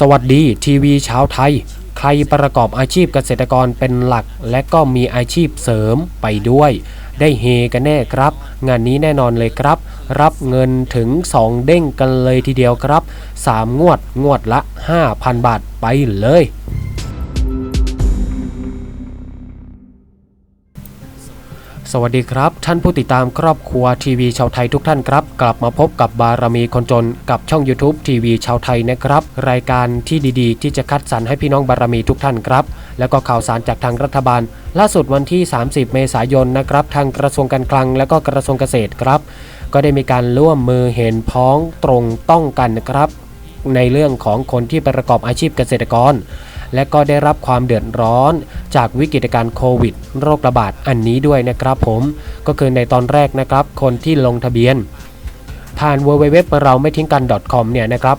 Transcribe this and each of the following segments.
สวัสดีทีวีชาวไทย ใครประกอบอาชีพเกษตรกรเป็นหลัก และก็มีอาชีพเสริมไปด้วย ได้เฮกันแน่ครับ งานนี้แน่นอนเลยครับ รับเงินถึง 2 เด้งกันเลยทีเดียวครับ 3 งวดงวดละ 5,000 บาทไปเลย สวัสดีครับ ท่านผู้ติดตามครอบครัวทีวีชาวไทยทุกท่านครับ กลับมาพบกับบารมีคนจนกับช่อง YouTube ทีวีชาวไทยนะครับ รายการที่ดีๆ ที่จะคัดสรรให้พี่น้องบารมีทุกท่านครับ แล้วก็ข่าวสารจากทางรัฐบาล ล่าสุดวันที่ 30 เมษายนนะครับทางกระทรวงการคลังและก็กระทรวงเกษตรครับ ก็ได้มีการร่วมมือเห็นพ้องตรงต้องกันนะครับ ในเรื่องของคนที่ประกอบอาชีพเกษตรกร และก็ได้รับความเดือดร้อน จากวิกฤตการณ์โควิด โรคระบาดอันนี้ด้วยนะครับผมก็คือในตอนแรกนะครับคนที่ลงทะเบียน ผ่าน w w w เราไม่ทิ้งกัน .com เนี่ยนะครับ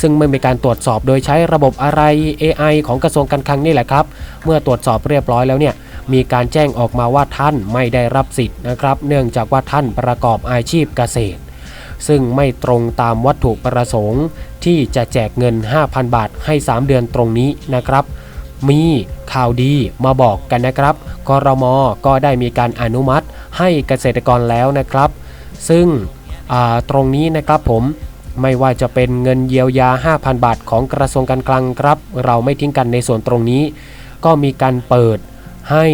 ซึ่งเมื่อมีการตรวจสอบโดยใช้ระบบอะไร AI ของกระทรวงการคลังนี่แหละครับ เมื่อตรวจสอบเรียบร้อยแล้วเนี่ย มีการแจ้งออกมาว่าท่านไม่ได้รับสิทธิ์นะครับ เนื่องจากว่าท่านประกอบอาชีพเกษตร ซึ่งไม่ตรงตามวัตถุประสงค์ ที่จะแจกเงิน 5,000 บาทให้ 3 เดือนตรงนี้นะครับ มีข่าวดีมาบอกกันนะครับกรมก็ได้มีการอนุมัติให้เกษตรกรแล้วนะครับ ซึ่งตรงนี้นะครับผมไม่ว่าจะเป็นเงินเยียวยา 5,000 บาทของกระทรวงการคลังครับ เราไม่ทิ้งกันในส่วนตรงนี้ ก็มีการเปิดให้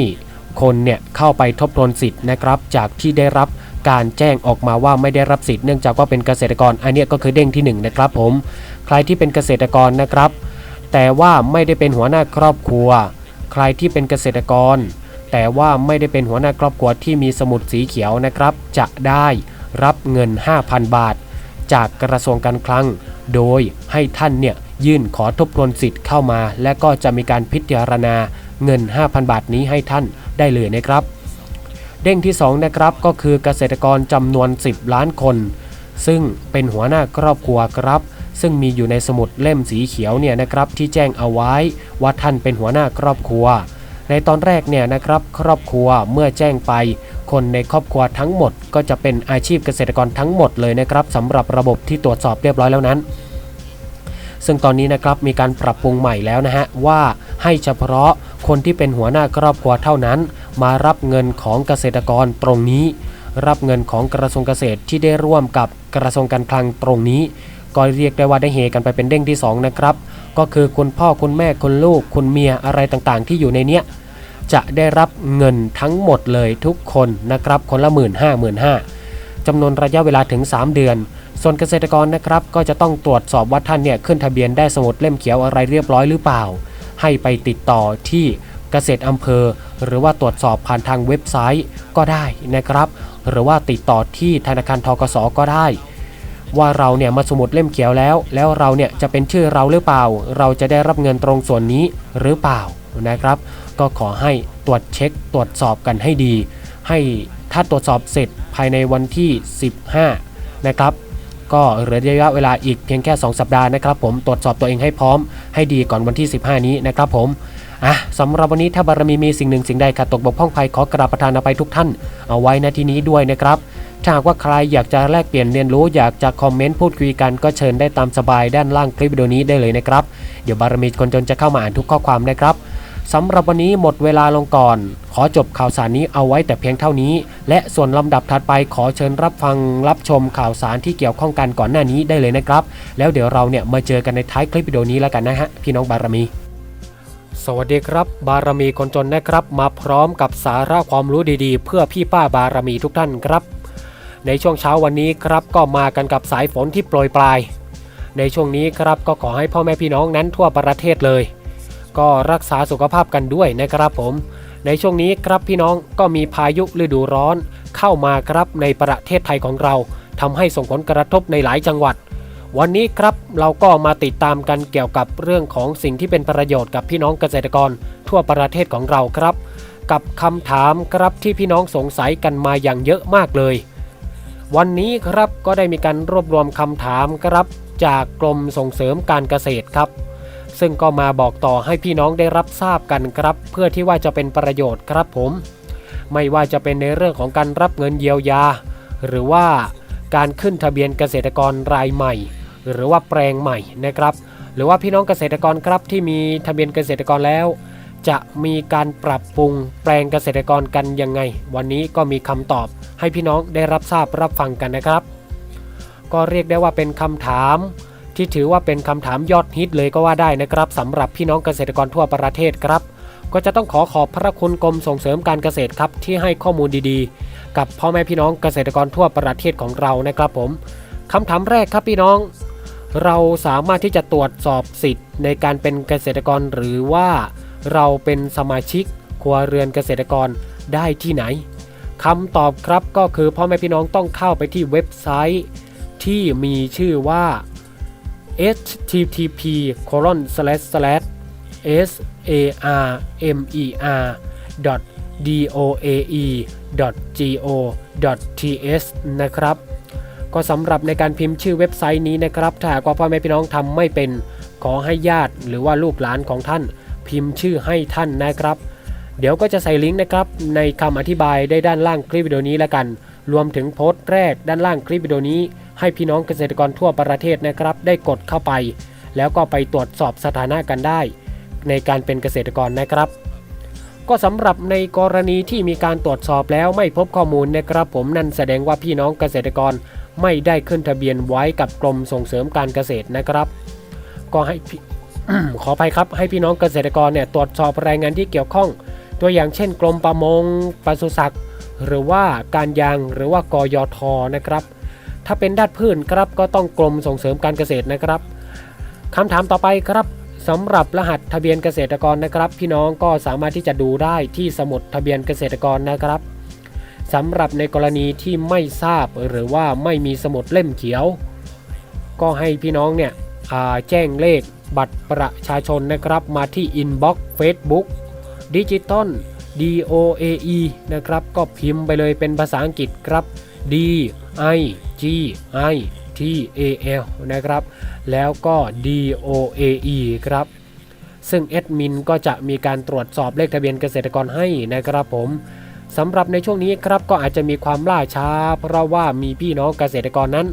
คนเนี่ยเข้าไปทบทวนสิทธิ์นะครับ จากที่ได้รับ การแจ้งออกมาว่าไม่ได้รับสิทธิ์เนื่องจากว่าเป็นเกษตรกรอันนี้ก็คือเด้งที่หนึ่งนะครับผมใครที่เป็นเกษตรกรนะครับ แต่ว่าไม่ได้เป็นหัวหน้าครอบครัว ใครที่เป็นเกษตรกร แต่ว่าไม่ได้เป็นหัวหน้าครอบครัวที่มีสมุดสีเขียวนะครับ จะได้รับเงิน 5,000 บาท จากกระทรวงการคลัง โดยให้ท่านเนี่ยยื่นขอทบทวนสิทธิ์เข้ามา และก็จะมีการพิจารณาเงิน 5,000 บาทนี้ให้ท่านได้เลยนะครับ เด้งที่2นะครับก็คือเกษตรกรจำนวน 10 ล้านคน ซึ่งเป็นหัวหน้าครอบครัวครับ ซึ่งมีอยู่ในสมุดเล่มสีเขียวเนี่ยนะครับที่แจ้งเอาไว้ว่าท่านเป็นหัวหน้าครอบครัว ในตอนแรกเนี่ยนะครับครอบครัวเมื่อแจ้งไป คนในครอบครัวทั้งหมด ก็จะเป็นอาชีพเกษตรกรทั้งหมดเลยนะครับสำหรับระบบที่ตรวจสอบเรียบร้อยแล้วนั้นซึ่งตอนนี้นะครับมีการปรับปรุงใหม่แล้วนะฮะว่าให้เฉพาะคนที่เป็นหัวหน้าครอบครัวเท่านั้น มารับเงินของเกษตรกรตรงนี้ รับเงินของกระทรวงเกษตรที่ได้ร่วมกับกระทรวงการคลังตรงนี้ ก็เรียกได้ว่าได้เฮกันไปเป็นเด้งที่ 2 นะครับ ก็คือคุณพ่อคุณแม่คุณลูกคุณเมียอะไรต่างๆ ที่อยู่ในเนี้ยจะได้รับเงินทั้งหมดเลยทุกคนนะครับ คนละหมื่นห้าหมื่นห้าจำนวนระยะเวลาถึง 3 เดือน ส่วนเกษตรกรนะครับ ก็จะต้องตรวจสอบว่าท่านเนี่ยขึ้นทะเบียนได้สมุดเล่มเขียวอะไรเรียบร้อยหรือเปล่า ให้ไปติดต่อที่เกษตรอำเภอ หรือว่าตรวจสอบผ่านทางเว็บไซต์ก็ได้นะครับ หรือว่าติดต่อที่ธนาคารทกสก็ได้ ว่าเราเนี่ยมาสมุดเล่มเขียวแล้ว แล้วเราเนี่ยจะเป็นชื่อเราหรือเปล่า เราจะได้รับเงินตรงส่วนนี้หรือเปล่านะครับ ก็ขอให้ตรวจเช็คตรวจสอบกันให้ดี ให้ถ้าตรวจสอบเสร็จภายในวันที่ 15 นะครับก็เหลือระยะเวลาอีกเพียงแค่ 2 สัปดาห์นะครับผมตรวจสอบตัวเองให้พร้อมให้ดีก่อนวันที่ 15 นี้นะครับผม อะสำหรับวันนี้ถ้าบารมีมีสิ่งหนึ่งสิ่งใดขาดตกบกพร่องภัยขอกราบประทานอภัยทุกท่าน เอาไว้ณที่นี้ด้วยนะครับถ้าหากว่าใครอยากจะแลกเปลี่ยนเรียนรู้อยากจะคอมเมนต์พูดคุยกันก็เชิญได้ตามสบายด้านล่างคลิปวิดีโอนี้ได้เลยนะครับ เดี๋ยวบารมีคนจนจะเข้ามาอ่านทุกข้อความนะครับสำหรับวันนี้หมดเวลาลงก่อน ขอจบข่าวสารนี้เอาไว้แต่เพียงเท่านี้ และส่วนลำดับถัดไปขอเชิญรับฟังรับชมข่าวสารที่เกี่ยวข้องกันก่อนหน้านี้ได้เลยนะครับ แล้วเดี๋ยวเราเนี่ยมาเจอกันในท้ายคลิปวิดีโอนี้แล้วกันนะฮะพี่น้องบารมี สวัสดีครับ บารมีคนจนนะครับ มาพร้อมกับสาระความรู้ดีๆ เพื่อพี่ป้าบารมีทุกท่านครับ ในช่วงเช้าวันนี้ครับก็มากันกับสายฝนที่โปรยปลาย ในช่วงนี้ครับก็ขอให้พ่อแม่พี่น้องนั้นทั่วประเทศเลย ก็รักษาสุขภาพกันด้วยนะครับผม ในช่วงนี้ครับพี่น้องก็มีพายุฤดูร้อนเข้ามาครับในประเทศไทยของเราทำให้ส่งผลกระทบในหลายจังหวัด วันนี้ครับเราก็มาติดตามกันเกี่ยวกับเรื่องของสิ่งที่เป็นประโยชน์กับพี่น้องเกษตรกรทั่วประเทศของเราครับ กับคำถามครับที่พี่น้องสงสัยกันมาอย่างเยอะมากเลย วันนี้ครับก็ได้มีการรวบรวมคำถามครับจากกรมส่งเสริมการเกษตรครับ ซึ่งก็มาบอกต่อให้พี่น้องได้รับทราบกันครับ เพื่อที่ว่าจะเป็นประโยชน์ครับผม ไม่ว่าจะเป็นในเรื่องของการรับเงินเยียวยา หรือว่า การขึ้นทะเบียนเกษตรกรรายใหม่ หรือว่าแปลงใหม่นะครับ หรือว่าพี่น้องเกษตรกรครับที่มีทะเบียนเกษตรกรแล้ว จะมีการปรับปรุงแปลงเกษตรกรกันยังไง วันนี้ก็มีคำตอบให้พี่น้องได้รับทราบรับฟังกันนะครับ ก็เรียกได้ว่าเป็นคำถามที่ถือว่าเป็นคำถามยอดฮิตเลยก็ว่าได้นะครับสำหรับพี่น้องเกษตรกรทั่วประเทศครับ ก็จะต้องขอขอบพระคุณกรมส่งเสริมการเกษตรครับที่ให้ข้อมูลดีๆ กับพ่อแม่พี่น้องเกษตรกรทั่วประเทศของเรานะครับผมคำถามแรกครับพี่น้อง เราสามารถที่จะตรวจสอบสิทธิ์ในการเป็นเกษตรกรหรือว่าเราเป็นสมาชิกครัวเรือนเกษตรกรได้ที่ไหนคำตอบครับก็คือพ่อแม่พี่น้องต้องเข้าไปที่เว็บไซต์ ที่มีชื่อว่า http colon slash slash s a r m e r doae.go.ts นะครับ ก็สำหรับในการพิมพ์ชื่อเว็บไซต์นี้นะครับ ถ้าหากว่าพ่อแม่พี่น้องทำไม่เป็น ขอให้ญาติหรือว่าลูกหลานของท่าน พิมพ์ชื่อให้ท่านนะครับ เดี๋ยวก็จะใส่ลิงก์นะครับในคำอธิบายได้ด้านล่างคลิปวิดีโอนี้แล้วกัน รวมถึงโพสต์แรกด้านล่างคลิปวิดีโอนี้ ให้พี่น้องเกษตรกรทั่วประเทศนะครับ ได้กดเข้าไป แล้วก็ไปตรวจสอบสถานะกันได้ ในการเป็นเกษตรกรนะครับ ก็สำหรับในกรณีที่มีการตรวจสอบแล้วไม่พบข้อมูลนะครับผมนั่นแสดงว่าพี่น้องเกษตรกรไม่ได้ขึ้นทะเบียนไว้กับกรมส่งเสริมการเกษตรนะครับ ก็ให้พี่ขออภัยครับให้พี่น้องเกษตรกรเนี่ยตรวจสอบรายงานที่เกี่ยวข้อง ตัวอย่างเช่น กรมประมงปศุสัตว์หรือว่าการยางหรือว่ากยทนะครับ ถ้าเป็นด้านพืชครับก็ต้องกรมส่งเสริมการเกษตรนะครับคำถามต่อไปครับ สำหรับรหัสทะเบียนเกษตรกรนะครับ พี่น้องก็สามารถที่จะดูได้ที่สมุดทะเบียนเกษตรกรนะครับสำหรับในกรณีที่ไม่ทราบหรือว่าไม่มีสมุดเล่มเขียว ก็ให้พี่น้องเนี่ยแจ้งเลขบัตรประชาชนนะครับมาที่อินบ็อกซ์เฟซบุ๊กดิจิตอล DOAE นะครับ ก็พิมพ์ไปเลยเป็นภาษาอังกฤษครับ D I G I T A L นะครับ แล้วก็ DOAE ครับซึ่งแอดมินก็จะมีการตรวจสอบเลขทะเบียนเกษตรกรให้นะครับผมสำหรับในช่วงนี้ครับก็อาจจะมีความล่าช้า เพราะว่ามีพี่น้องเกษตรกรนั้น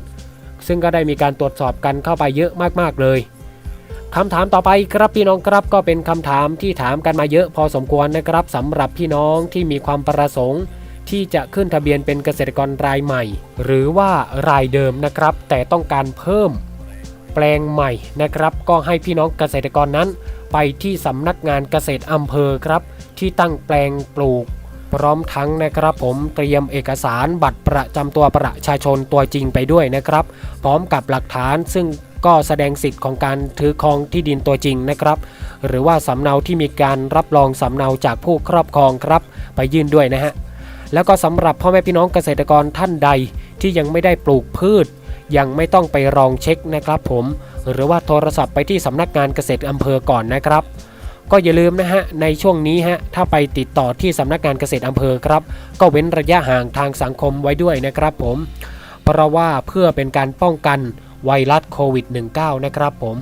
ซึ่งก็ได้มีการตรวจสอบกันเข้าไปเยอะมากๆเลยคำถามต่อไปครับพี่น้องครับก็เป็นคำถามที่ถามกันมาเยอะพอสมควรนะครับสำหรับพี่น้องที่มีความประสงค์ ที่จะขึ้นทะเบียนเป็นเกษตรกรรายใหม่ หรือว่ารายเดิมนะครับ แต่ต้องการเพิ่มแปลงใหม่นะครับ ก็ให้พี่น้องเกษตรกรนั้น ไปที่สำนักงานเกษตรอำเภอครับ ที่ตั้งแปลงปลูก พร้อมทั้งนะครับผมเตรียมเอกสารบัตรประจำตัวประชาชนตัวจริงไปด้วยนะครับ พร้อมกับหลักฐานซึ่งก็แสดงสิทธิ์ของการถือครองที่ดินตัวจริงนะครับ หรือว่าสำเนาที่มีการรับรองสำเนาจากผู้ครอบครองครับ ไปยื่นด้วยนะฮะ แล้วก็สำหรับพ่อแม่พี่น้องเกษตรกรท่านใดที่ยังไม่ได้ปลูกพืช ยังไม่ต้องไปรองเช็คนะครับผม หรือว่าโทรศัพท์ไปที่สำนักงานเกษตรอำเภอก่อนนะครับ ก็อย่าลืมนะฮะในช่วงนี้ฮะถ้าไปติดต่อที่สำนักงานเกษตรอำเภอครับ ก็เว้นระยะห่างทางสังคมไว้ด้วยนะครับผม เพราะว่าเพื่อเป็นการป้องกันไวรัสโควิด -19 นะครับผม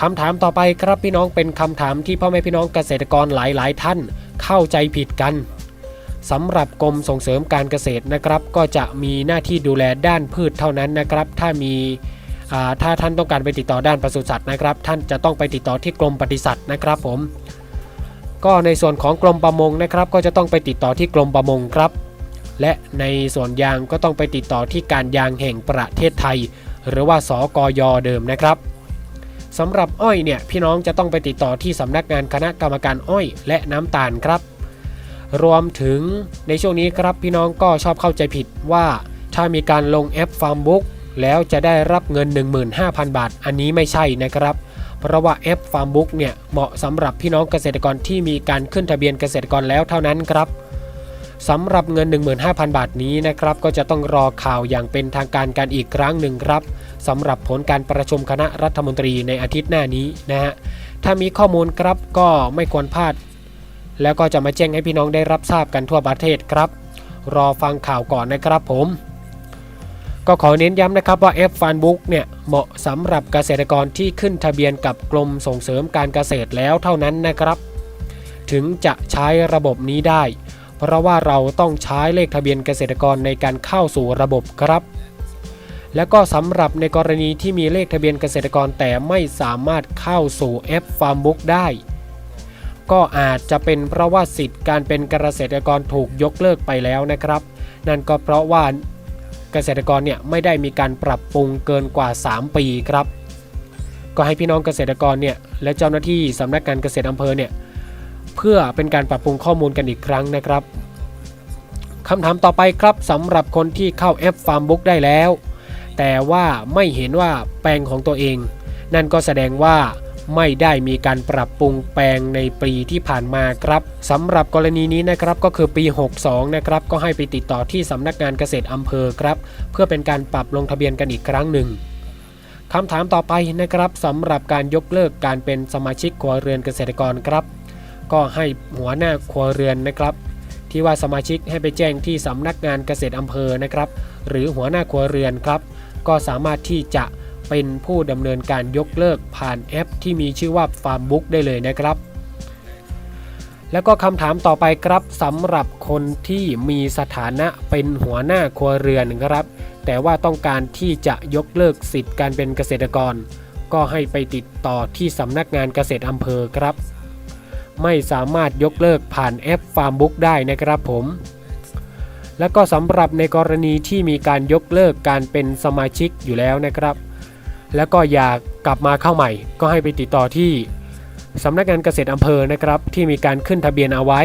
คำถามต่อไปครับพี่น้องเป็นคำถามที่พ่อแม่พี่น้องเกษตรกรหลาย ๆ ท่านเข้าใจผิดกัน สำหรับกรมส่งเสริมการเกษตรนะครับ ก็จะมีหน้าที่ดูแลด้านพืชเท่านั้นนะครับ ถ้ามีถ้าท่านต้องการไปติดต่อด้านปศุสัตว์นะครับ ท่านจะต้องไปติดต่อที่กรมปศุสัตว์นะครับผม ก็ในส่วนของกรมประมงนะครับ ก็จะต้องไปติดต่อที่กรมประมงครับ และในส่วนยางก็ต้องไปติดต่อที่การยางแห่งประเทศไทย หรือว่าสกยเดิมนะครับสำหรับอ้อยเนี่ยพี่น้องจะต้องไปติดต่อที่สำนักงานคณะกรรมการอ้อยและน้ำตาลครับ รวมถึงในช่วงนี้ครับพี่น้องก็ชอบเข้าใจผิดว่า ถ้ามีการลงแอปฟาร์มบุ๊กแล้วจะได้รับเงิน 15,000 บาท อันนี้ไม่ใช่นะครับ เพราะว่าแอปฟาร์มบุ๊กเนี่ยเหมาะสำหรับพี่น้องเกษตรกรที่มีการขึ้นทะเบียนเกษตรกรแล้วเท่านั้นครับสำหรับเงิน 15,000 บาทนี้นะครับ ก็จะต้องรอข่าวอย่างเป็นทางการกันอีกครั้งหนึ่งครับสำหรับผลการประชุมคณะรัฐมนตรีในอาทิตย์หน้านี้นะฮะถ้ามีข้อมูลครับก็ไม่ควรพลาด แล้วก็จะมาแจ้งให้พี่น้องได้รับทราบกันทั่วประเทศครับ รอฟังข่าวก่อนนะครับผม ก็ขอเน้นย้ำนะครับว่า F f u n Book เนี่ยเหมาะสำหรับเกษตรกรที่ขึ้นทะเบียนกับกรมส่งเสริมการเกษตรแล้วเท่านั้นนะครับ ถึงจะใช้ระบบนี้ได้ เพราะว่าเราต้องใช้เลขทะเบียนเกษตรกรในการเข้าสู่ระบบครับแล้วก็สำหรับในกรณีที่มีเลขทะเบียนเกษตรกรแต่ไม่สามารถเข้าสู่แอป Farmbook ได้ ก็อาจจะเป็นเพราะว่าสิทธิ์การเป็นเกษตรกรถูกยกเลิกไปแล้วนะครับ นั่นก็เพราะว่าเกษตรกรเนี่ยไม่ได้มีการปรับปรุงเกินกว่า 3 ปีครับ ก็ให้พี่น้องเกษตรกรเนี่ยและเจ้าหน้าที่สำนักงานเกษตรอำเภอเนี่ยเพื่อเป็นการปรับปรุงข้อมูลกันอีกครั้งนะครับคำถามต่อไปครับสำหรับคนที่เข้าแอป Farmbook ได้แล้ว แต่ว่าไม่เห็นว่าแปลงของตัวเอง นั่นก็แสดงว่า ไม่ได้มีการปรับปรุงแปลงในปีที่ผ่านมาครับสำหรับกรณีนี้นะครับก็คือปี 62 นะครับก็ให้ไปติดต่อที่สำนักงานเกษตรอำเภอครับ เพื่อเป็นการปรับลงทะเบียนกันอีกครั้งหนึ่งคำถามต่อไปนะครับสำหรับการยกเลิกการเป็นสมาชิกครัวเรือนเกษตรกรครับ ก็ให้หัวหน้าครัวเรือนนะครับ ที่ว่าสมาชิกให้ไปแจ้งที่สำนักงานเกษตรอำเภอนะครับ หรือหัวหน้าครัวเรือนครับ ก็สามารถที่จะ เป็นผู้ดำเนินการยกเลิกผ่านแอป ที่มีชื่อว่า Farmbook ได้เลยนะครับ แล้วก็คำถามต่อไปครับสำหรับคนที่มีสถานะเป็นหัวหน้าครัวเรือนครับ แต่ว่าต้องการที่จะยกเลิกสิทธิ์การเป็นเกษตรกร ก็ให้ไปติดต่อที่สำนักงานเกษตรอำเภอครับ ไม่สามารถยกเลิกผ่านแอป Farmbook ได้นะครับผมและก็สำหรับในกรณีที่มีการยกเลิกการเป็นสมาชิกอยู่แล้วนะครับ แล้วก็อยากกลับมาเข้าใหม่ ก็ให้ไปติดต่อที่สำนักงานเกษตรอำเภอนะครับ ที่มีการขึ้นทะเบียนเอาไว้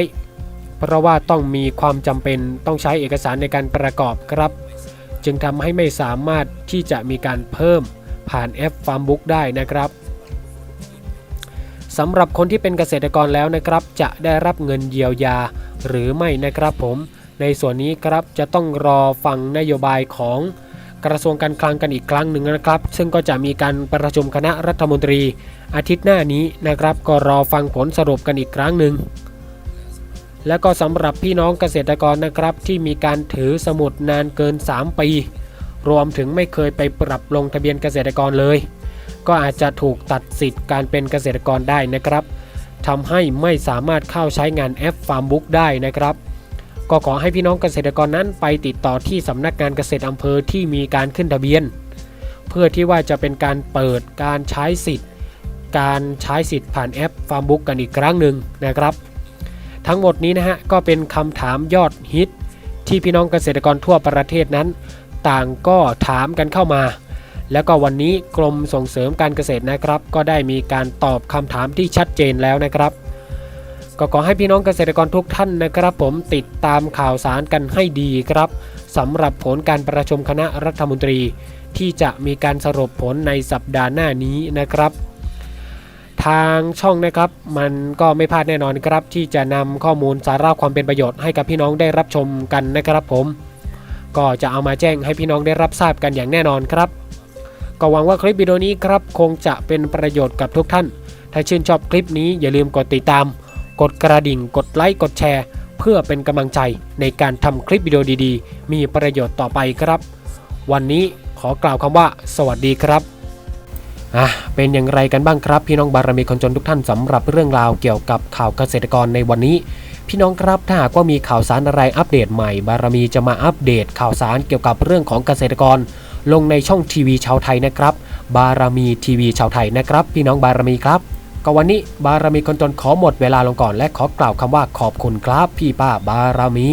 เพราะว่าต้องมีความจำเป็นต้องใช้เอกสารในการประกอบครับ จึงทำให้ไม่สามารถที่จะมีการเพิ่มผ่านแอป Farmbook ได้นะครับสำหรับคนที่เป็นเกษตรกรแล้วนะครับ จะได้รับเงินเยียวยาหรือไม่นะครับผม ในส่วนนี้ครับจะต้องรอฟังนโยบายของ กระทรวงการคลังกันอีกครั้งหนึ่งนะครับ ซึ่งก็จะมีการประชุมคณะรัฐมนตรี อาทิตย์หน้านี้นะครับ ก็รอฟังผลสรุปกันอีกครั้งหนึ่งและก็สำหรับพี่น้องเกษตรกรนะครับ ที่มีการถือสมุดนานเกิน 3 ปี รวมถึงไม่เคยไปปรับลงทะเบียนเกษตรกรเลย ก็อาจจะถูกตัดสิทธิ์การเป็นเกษตรกรได้นะครับทำให้ไม่สามารถเข้าใช้งานแอป Farmbook ได้นะครับ ก็ขอให้พี่น้องเกษตรกรนั้นไปติดต่อที่สำนักงานเกษตรอำเภอที่มีการขึ้นทะเบียน เพื่อที่ว่าจะเป็นการเปิดการใช้สิทธิ์ การใช้สิทธิ์ผ่านแอป Farmbook กันอีกครั้งหนึ่งนะครับ ทั้งหมดนี้นะฮะก็เป็นคำถามยอดฮิต ที่พี่น้องเกษตรกรทั่วประเทศนั้น ต่างก็ถามกันเข้ามา แล้วก็วันนี้กรมส่งเสริมการเกษตรนะครับ ก็ได้มีการตอบคำถามที่ชัดเจนแล้วนะครับ ก็ขอให้พี่น้องเกษตรกรทุกท่านนะครับ ผมติดตามข่าวสารกันให้ดีครับสำหรับผลการประชุมคณะรัฐมนตรี ที่จะมีการสรุปผลในสัปดาห์หน้านี้นะครับ ทางช่องนะครับมันก็ไม่พลาดแน่นอนครับ ที่จะนำข้อมูลสาระความเป็นประโยชน์ให้กับพี่น้องได้รับชมกันนะครับ ผม ก็จะเอามาแจ้งให้พี่น้องได้รับทราบกันอย่างแน่นอนครับ ก็หวังว่าคลิปวิดีโอนี้ครับ คงจะเป็นประโยชน์กับทุกท่าน ถ้าชื่นชอบคลิปนี้อย่าลืมกดติดตาม กดกระดิ่ง กดไลค์ กดแชร์ เพื่อเป็นกำลังใจในการทำคลิปวิดีโอดีๆ มีประโยชน์ต่อไปครับ วันนี้ขอกล่าวคำว่า สวัสดีครับอะเป็นอย่างไรกันบ้างครับ พี่น้องบารมีคนจนทุกท่านสำหรับเรื่องราวเกี่ยวกับข่าวเกษตรกรในวันนี้ พี่น้องครับถ้าหากว่ามีข่าวสารอะไรอัปเดตใหม่ บารมีจะมาอัปเดตข่าวสารเกี่ยวกับเรื่องของเกษตรกร ลงในช่องทีวีชาวไทยนะครับ บารมีทีวีชาวไทยนะครับ พี่น้องบารมีครับ ก็วันนี้บารมีคนจนขอหมดเวลาลงก่อนและขอกล่าวคำว่าขอบคุณครับพี่ป้าบารมี